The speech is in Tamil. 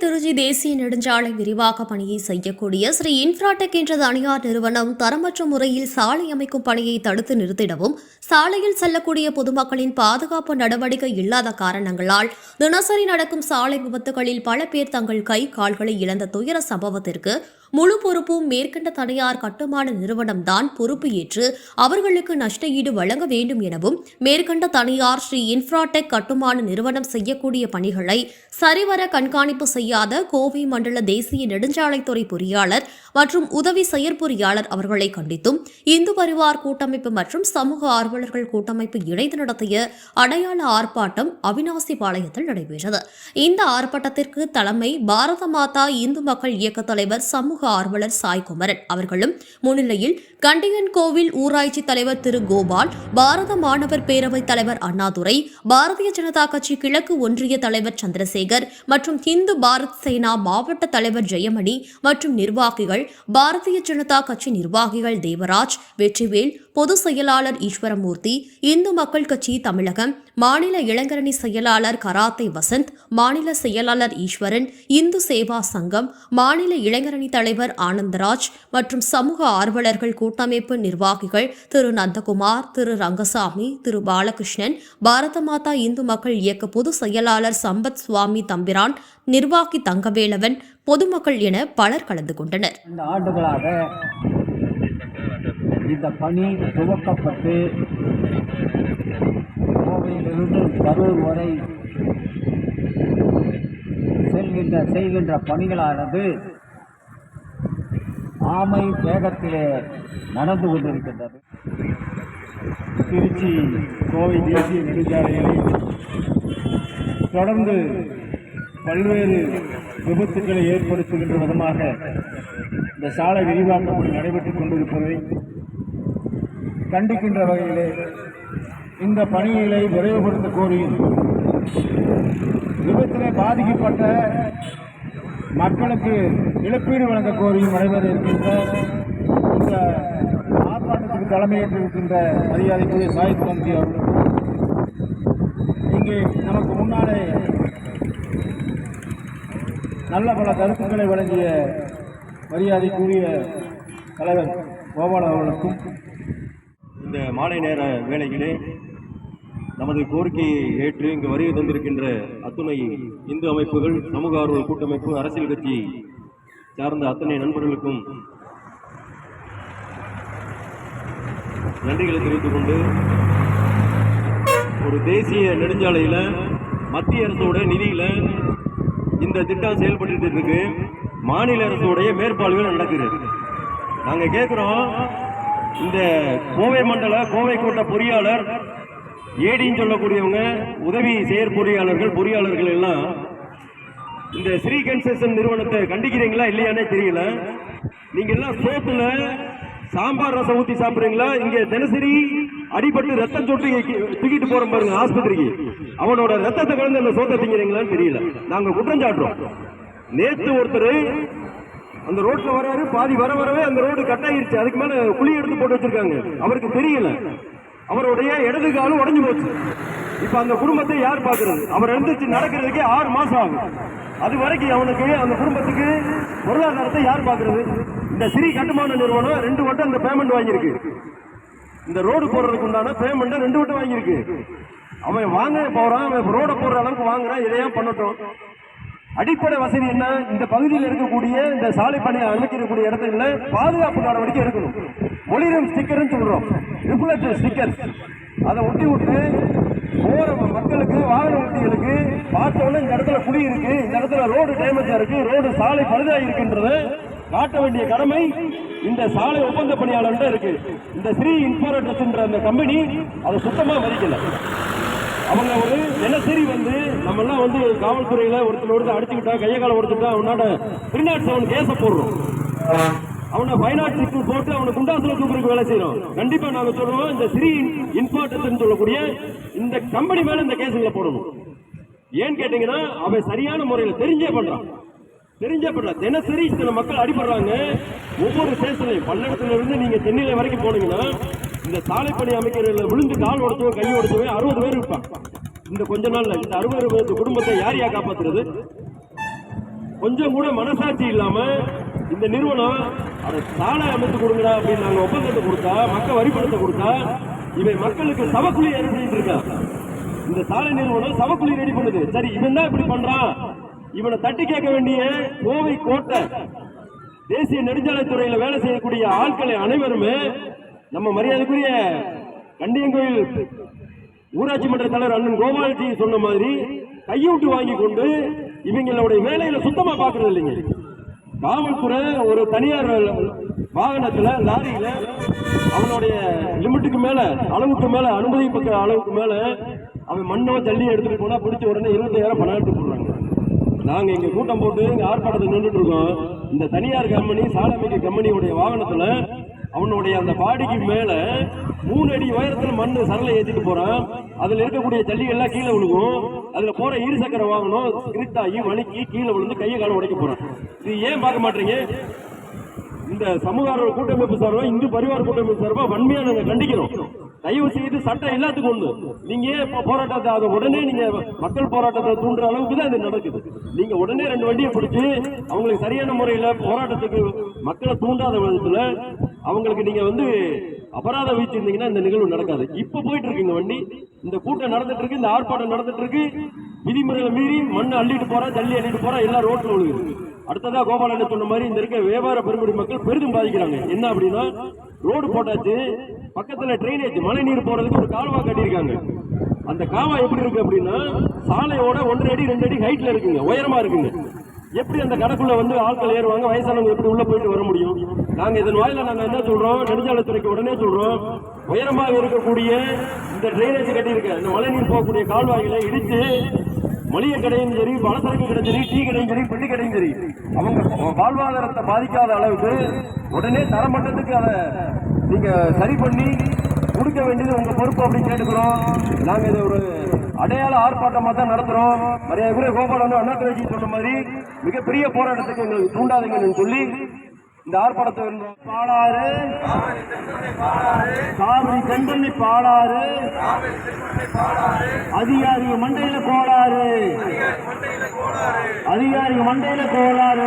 திருச்சி தேசிய நெடுஞ்சாலை விரிவாக்க பணியை செய்யக்கூடிய ஸ்ரீ இன்ஃப்ராடெக் என்ற தனியார் நிறுவனம் தரமற்ற முறையில் சாலை அமைக்கும் பணியை தடுத்து நிறுத்திடவும் சாலையில் செல்லக்கூடிய பொதுமக்களின் பாதுகாப்பு நடவடிக்கை இல்லாத காரணங்களால் தினசரி நடக்கும் சாலை விபத்துகளில் பல பேர் தங்கள் கை கால்களை இழந்த துயர சம்பவத்திற்கு முழு பொறுப்பும் மேற்கண்ட தனியார் கட்டுமான நிறுவனம்தான் பொறுப்பு ஏற்று அவர்களுக்கு நஷ்ட ஈடு வழங்க வேண்டும் எனவும் மேற்கண்ட தனியார் ஸ்ரீ இன்ஃப்ராடெக் கட்டுமான நிறுவனம் செய்யக்கூடிய பணிகளை சரிவர கண்காணிப்பு செய்யாத கோவை மண்டல தேசிய நெடுஞ்சாலைத்துறை பொறியாளர் மற்றும் உதவி செயற்பொறியாளர் அவர்களை கண்டித்தும் இந்து பரிவார் கூட்டமைப்பு மற்றும் சமூக ஆர்வலர்கள் கூட்டமைப்பு இணைந்து நடத்திய அடையாள ஆர்ப்பாட்டம் அவினாசி பாளையத்தில் நடைபெற்றது. இந்த ஆர்ப்பாட்டத்திற்கு தலைமை பாரத மாதா இந்து மக்கள் இயக்க தலைவர் சமூக ஆர்வலர் சாய்குமரன் அவர்களும் முன்னிலையில் கண்டியன் கோவில் ஊராட்சி தலைவர் திரு கோபால் பாரத மாணவர் பேரவைத் தலைவர் அண்ணாதுரை பாரதிய ஜனதா கட்சி கிழக்கு ஒன்றிய தலைவர் சந்திரசேகர் மற்றும் இந்து பாரத் சேனா மாவட்ட தலைவர் ஜெயமணி மற்றும் நிர்வாகிகள் பாரதிய ஜனதா கட்சி நிர்வாகிகள் தேவராஜ் வெற்றிவேல் பொதுச் செயலாளர் ஈஸ்வரமூர்த்தி இந்து மக்கள் கட்சி தமிழகம் மாநில இளைஞரணி செயலாளர் கராத்தே வசந்த் மாநில செயலாளர் ஈஸ்வரன் இந்து சேவா சங்கம் மாநில இளைஞரணி தலைவர் ஆனந்தராஜ் மற்றும் சமூக ஆர்வலர்கள் கூட்டமைப்பு நிர்வாகிகள் திரு நந்தகுமார் திரு ரங்கசாமி திரு பாலகிருஷ்ணன் பாரத மாதா இந்து மக்கள் இயக்க பொதுச் செயலாளர் சம்பத் சுவாமி தம்பிரான் நிர்வாகி தங்கவேலவன் பொதுமக்கள் என பலர் கலந்து கொண்டனர். இந்த பணி துவக்கப்பட்டு கோவையிலிருந்து கரூர் வரை செல்கின்ற செய்கின்ற பணிகளானது ஆமை வேகத்திலே நடந்து கொண்டிருக்கின்றது. திருச்சி கோவை தேசிய நெடுஞ்சாலையில் தொடர்ந்து பல்வேறு விபத்துக்களை ஏற்படுத்துகின்ற விதமாக இந்த சாலை விரிவாக்கம் நடைபெற்றுக் கொண்டிருப்பதை கண்டிக்கின்ற வகையிலே இந்த பணிகளை விரைவுபடுத்த கோரியும் விபத்திலே பாதிக்கப்பட்ட மக்களுக்கு இழப்பீடு வழங்க கோரியும் நடைபெற இருக்கின்ற இந்த ஆர்ப்பாட்டத்துக்கு தலைமையேற்றிருக்கின்ற மரியாதைக்குரிய சாயித் தந்தி அவர்களுக்கு. இங்கே நமக்கு முன்னாலே நல்ல பல கருத்துக்களை வழங்கிய மரியாதைக்குரிய தலைவர் கோபால் அவர்களுக்கும் மாலை நேர வேளையிலே நமது கோரிக்கையை ஏற்று இங்கு வருகை தந்திருக்கின்ற அத்துணை இந்து அமைப்புகள் சமூக ஆர்வல் கூட்டமைப்பு அரசியல் கட்சி சார்ந்த அத்தனை நண்பர்களுக்கும் நன்றிகளை தெரிவித்துக் கொண்டு ஒரு தேசிய நெடுஞ்சாலையில் மத்திய அரசோட நிதியில் இந்த திட்டம் செயல்பட்டு இருக்கு. மாநில அரசோடைய மேற்பார்வையில் நடக்குது. நாங்கள் கேட்குறோம் இந்த கோவை மண்டல கோவை கோட்ட பொறியாளர் ஏடின்னு சொல்லக்கூடியவங்க உதவி செயற்பொறியாளர்கள் பொறியாளர்கள் எல்லாம் இந்த ஸ்ரீ கன்செஷன் நிறுவனத்தை கண்டிக்கிறீங்களா இல்லையானே தெரியல. நீங்க எல்லாம் சோத்துல சாம்பார் ரசம் ஊத்தி சாப்பிடுறீங்களா? இங்க தினசரி அடிபட்டு ரத்தம் சொட்டு தூக்கிட்டு போற பாருங்க ஆஸ்பத்திரிக்கு. அவனோட ரத்தத்தை கலந்து அந்த சோத்தை திங்கிறீங்களான்னு தெரியல. நாங்க குற்றம் சாட்டுறோம். நேற்று ஒருத்தர் அந்த ரோட்ல வராரு பாதி வர வரவே அந்த ரோடு கட் ஆயிருச்சு அதுக்கு மேல குழி எடுத்து போட்டு வச்சிருக்காங்க. அவருக்கு தெரியல. அவருடைய இடது காலம் உடஞ்சு போச்சு. இப்ப அந்த குடும்பத்தை யார் பாக்குறது அவர் எழுந்திருச்சு நடக்கிறதுக்கே ஆறு மாசம் ஆகும். அது வரைக்கும் அவனுக்கு அந்த குடும்பத்துக்கு பொருளாதாரத்தை யார் பாக்குறது இந்த சிறி கட்டுமான நிறுவனம் ரெண்டு வட்டம் அந்த பேமெண்ட் வாங்கியிருக்கு. இந்த ரோடு போடுறதுக்கு உண்டான பேமெண்ட் ரெண்டு வட்டம் வாங்கியிருக்கு. அவன் வாங்க போறான். அவன் ரோட போடுற அளவுக்கு வாங்குறான். இதையா பண்ணட்டும். அடிப்படை வசதி என்ன? இந்த பகுதியில் இருக்கக்கூடிய இந்த சாலை பணியை அமைக்கக்கூடிய இடத்துல பாதுகாப்பு நடவடிக்கை எடுக்கணும். ஒளிரும் ஸ்டிக்கர்னு சொல்றோம். Reflector sticker. அதை ஒட்டி விட்டு போற மக்களுக்கு வாகன ஓட்டிகளுக்கு பார்த்த இந்த இடத்துல குழி இருக்கு. இந்த இடத்துல ரோடு டேமேஜா இருக்கு. ரோடு சாலை பழுதாக இருக்கின்றது காட்ட வேண்டிய கடமை இந்த சாலை ஒப்பந்த பணியாளர்கிட்ட இருக்கு. இந்த ஸ்ரீ இன்ஃபாரட்ரஸ்ன்ற அந்த கம்பெனி அதை சுத்தமா மதிக்கல. அவங்க ஒரு தினசரி வந்து நம்ம எல்லாம் வந்து காவல்துறையில ஒருத்தர் ஒருத்தர் அடிச்சுக்கிட்டா கையை கால ஒருத்தா அவனோட பிரிநாட் செவன் கேஸ போடுறோம். அவனை ஃபைனாட் சிக்ஸ் போட்டு அவனை குண்டாசுல தூக்குறதுக்கு வேலை செய்யறோம். கண்டிப்பா நாங்க சொல்லுவோம் இந்த ஸ்ரீ இம்பார்ட்டன்ஸ் சொல்லக்கூடிய இந்த கம்பெனி மேல இந்த கேஸுங்களை போடணும். ஏன்னு கேட்டீங்கன்னா அவன் சரியான முறையில் தெரிஞ்சே பண்றான். தெரிஞ்சே பண்றான். தினசரி இத்தனை மக்கள் அடிபடுறாங்க. ஒவ்வொரு ஸ்டேஷன்லையும் பல்லடத்துல இருந்து நீங்க சென்னையில வரைக்கும் போனீங்கன்னா இந்த சாலைப்பணி அமைக்கிறதுல விழுந்து கால் உடைச்சவோ கை உடைச்சவோ அறுபது பேர் இருப்பான். இந்த கொஞ்ச நாள்ல இந்த அறுபது பேர் குடும்பத்தை யார் யா காப்பாத்துறது? கொஞ்சம் கூட மனசாட்சி இல்லாம இந்த நிறுவனம் அதை சாலை அமைத்து கொடுங்கடா அப்படின்னு நாங்க ஒப்பந்தத்தை கொடுத்தா மக்கள் வரிப்படுத்த கொடுத்தா இவன் மக்களுக்கு சவக்குழி ஏற்படுத்திட்டு இருக்கான் இந்த சாலை நிறுவனம் சவக்குழி ரெடி பண்ணுது. சரி இவன் தான் இப்படி பண்றான். இவனை தட்டி கேட்க வேண்டிய கோவை கோட்டை தேசிய நெடுஞ்சாலைத்துறையில வேலை செய்யக்கூடிய ஆட்களை அனைவருமே நம்ம மரியாதைக்குரிய கண்டியங்கோயில் ஊராட்சி மன்ற தலைவர் அண்ணன் கோபாலஜி சொன்ன மாதிரி கையூட்டு வாங்கி கொண்டு இவங்களுடைய வேலையில சுத்தமா பாக்குறது இல்லைங்க. காவல்துறை ஒரு தனியார் வாகனத்துல லாரியில அவனுடைய லிமிட்டுக்கு மேல அளவுக்கு மேல அனுமதிப்பட்ட அளவுக்கு மேல அவன் மண்ணோ தள்ளி எடுத்துட்டு போனா பிடிச்ச உடனே இருபத்தாயிரம் பணம் எடுத்து போடுறாங்க நாங்க இங்க கூட்டம் போட்டு இங்க ஆர்ப்பாட்டத்தில் நின்றுட்டு இருக்கோம். இந்த தனியார் கம்பெனி சாலமிக்க கம்பெனியுடைய வாகனத்துல அவனுடைய அந்த பாடிக்கு மேல மூணு அடி உயரத்துல மண்ணு சரலை ஏத்திட்டு போறான். அதுல இருக்கக்கூடிய ஜல்லிகள்லாம் கீழே விழுகும். அதுல போற இரு சக்கர வாகனம் ஸ்கிரிட் ஆகி வலிக்கி கீழே விழுந்து கையை காலம் உடைக்க போறான். இது ஏன் பார்க்க மாட்டீங்க? இந்த சமூக கூட்டமைப்பு சார்பா இந்து பரிவார கூட்டமைப்பு சார்பா வன்மையா நாங்கள் கண்டிக்கிறோம். தயவு செய்து சட்டம் எல்லாத்துக்கும் ஒண்ணு நீங்க ஏன் போராட்டத்தை அதை உடனே நீங்க மக்கள் போராட்டத்தை தூண்டுற அளவுக்கு தான் இது நடக்குது. நீங்க உடனே ரெண்டு வண்டியை பிடிச்சி அவங்களுக்கு சரியான முறையில போராட்டத்துக்கு மக்களை தூண்டாத விதத்துல அவங்களுக்கு நீங்க வந்து அபராதம் வீச்சிருந்தீங்கன்னா இந்த நிகழ்வு நடக்காது. இப்ப போயிட்டு இருக்குங்க வண்டி. இந்த கூட்டம் நடந்துட்டு இருக்கு இந்த ஆர்ப்பாட்டம் நடந்துட்டு இருக்கு. விதிமுறைகளை மீறி மண்ணை அள்ளிட்டு போறா ஜல்லி அள்ளிட்டு போறா எல்லாம் ரோட்ல விழுகுது அடுத்ததா கோபாலன் சொன்ன மாதிரி இந்த இருக்க வியாபார பெருங்குடி மக்கள் பெரிதும் பாதிக்கிறாங்க. என்ன அப்படின்னா ரோடு போட்டாச்சு பக்கத்துல ட்ரைனேஜ் மழை நீர் போறதுக்கு ஒரு கால்வா கட்டியிருக்காங்க. அந்த காவா எப்படி இருக்கு அப்படின்னா சாலையோட ஒன்றரை அடி ரெண்டு அடி ஹைட்ல இருக்குங்க உயரமா இருக்குங்க. எப்படி அந்த கடைக்குள்ள வந்து ஆட்கள் ஏறுவாங்க வயசானவங்க எப்படி உள்ள போயிட்டு வர முடியும்? நாங்க இதன் வாயில நாங்க என்ன சொல்றோம்? நெடுஞ்சாலைத்துறைக்கு உடனே சொல்றோம். உயரமாக இருக்கக்கூடிய இந்த ட்ரைனேஜ் கட்டியிருக்க இந்த மழைநீர் போகக்கூடிய கால்வாய்களை இடித்து மளிகை கடையும் சரி பலசரக்கு கடையும் சரி டீ கடையும் சரி பெட்டி கடையும் சரி அவங்க வாழ்வாதாரத்தை பாதிக்காத அளவுக்கு உடனே தரமட்டத்துக்கு அதை நீங்க சரி பண்ணி கொடுக்க வேண்டியது உங்க பொறுப்பு அப்படின்னு கேட்டுக்கிறோம். நாங்க இதை ஒரு அடையாள ஆர்ப்பாட்டமாக தான் நடத்துகிறோம் மரியாதை கோபாலன் அண்ணாத்துறைஜி சொன்ன மாதிரி மிகப்பெரிய போராட்டத்துக்கு எங்களுக்கு தூண்டாதீங்கன்னு சொல்லி இந்த ஆர்ப்பாட்டத்தை வென்றோம். பாலாறு காவிரி தென்பண்ணி பாலாறு அதிகாரி மண்டையில கோளாறு அதிகாரி மண்டையில கோளாறு